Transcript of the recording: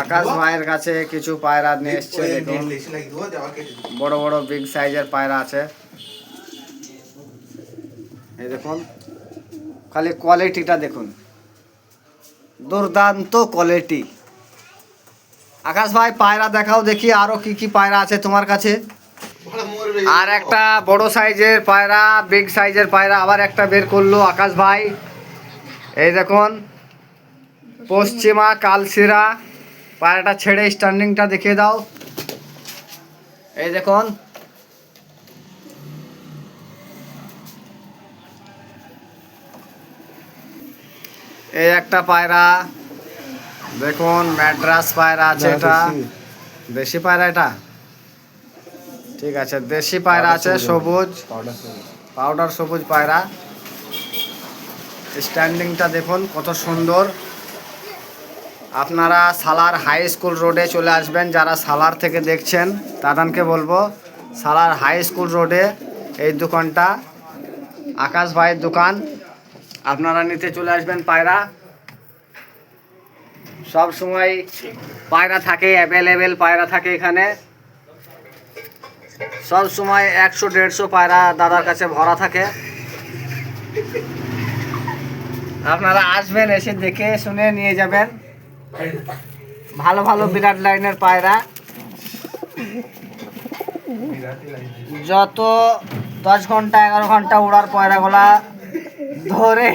আকাশ ভাইয়ের কাছে কিছু পায়রা নিয়ে এসছে দেখুন। বড় বড় বিগ সাইজের পায়রা আছে। এই দেখুন খালি কোয়ালিটিটা দেখুন। দুর্দান্ত কোয়ালিটি আকাশ ভাই পায়রা দেখাও দেখি আরও কি কি পায়রা আছে তোমার কাছে? আর একটা বড় সাইজের পায়রা বিগ সাইজের পায়রা আবার একটা বের করল আকাশ ভাই। এই দেখুন পশ্চিমা কালসিরা পায়রাটা ছেড়ে স্ট্যান্ডিংটা দেখিয়ে দাও। এই দেখুন। এই একটা পায়রা। দেখুন ম্যাড্রাস পায়রা আছে এটা। দেশি পায়রা এটা? ঠিক আছে দেশি পায়রা আছে সবুজ। পাউডার সবুজ। পায়রা। স্ট্যান্ডিংটা দেখুন কত সুন্দর। আপনারা সালার হাই স্কুল রোডে চলে আসবেন, যারা সালার থেকে দেখছেন তাদেরকে বলব, সালার হাই স্কুল রোডে এই দোকানটা, আকাশ ভাইয়ের দোকান, আপনারা নিতে চলে আসবেন পায়রা। সব সময় পায়রা থাকে অ্যাভেলেবেল পায়রা থাকে এখানে। সব সময় একশো, দেড়শো পায়রা দাদার কাছে ভরা থাকে। আপনারা আসবেন, এসে দেখে শুনে নিয়ে যাবেন। ভালো ভালো বিরাট লাইনের পায়রা। যত দশ ঘণ্টা এগারো ঘণ্টা উড়ার পায়রাগুলা ধরে